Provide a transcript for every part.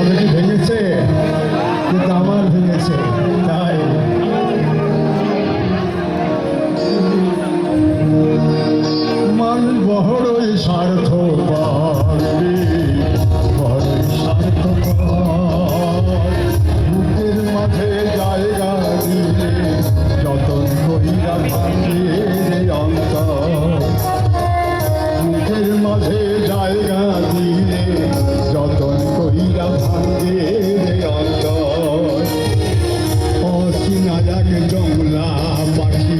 তবে ভেঙেছে। যাক পাখি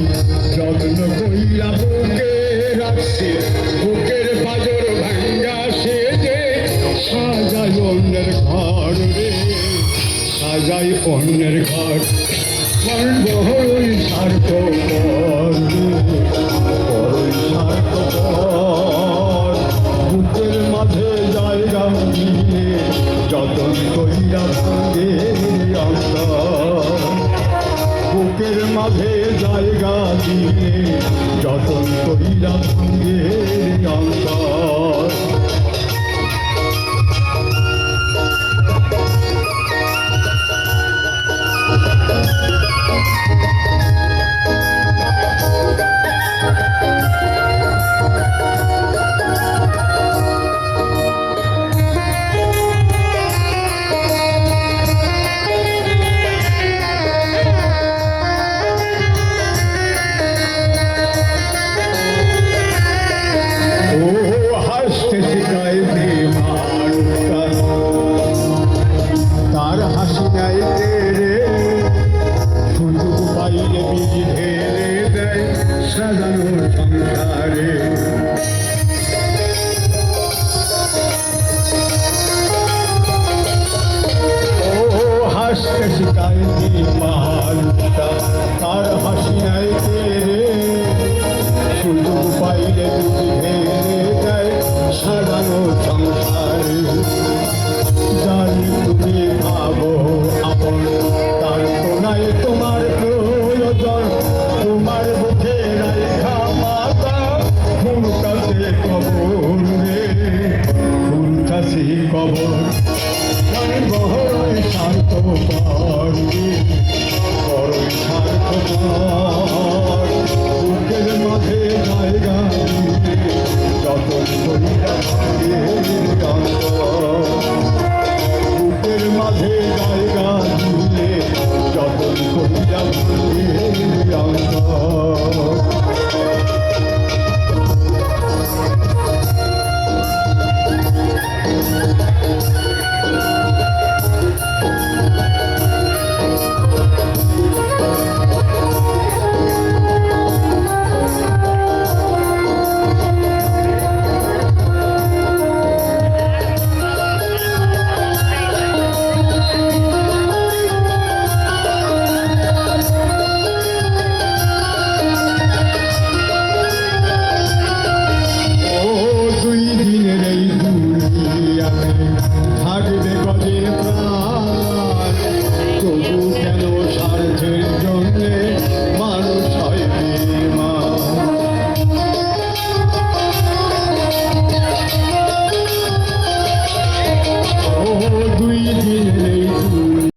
যত্ন কইরা বুকে রাখছে, বুকের পাজর ভাঙ্গা সে যে সাজাই অন্যের ঘর রে সাজাই অন্যের ঘর। বড়ই স্বার্থ বুকের মাঝে জায়গা দিলে যতন কইরা মাঝে জায়গা দিলে যতন কইরা সঙ্গে অন্তর দে মানুষটা তার হাসি নাই রে? সুযোগ পাইলে বুঝে যায় সাজানো মাটির কবর গানের বহরে শান্ত পারি বড়ই শান্ত বুকের মাঝে জায়গা যতন করিয়া বুকের মাঝে জায়গা দিলে যতন করিয়া অন্তর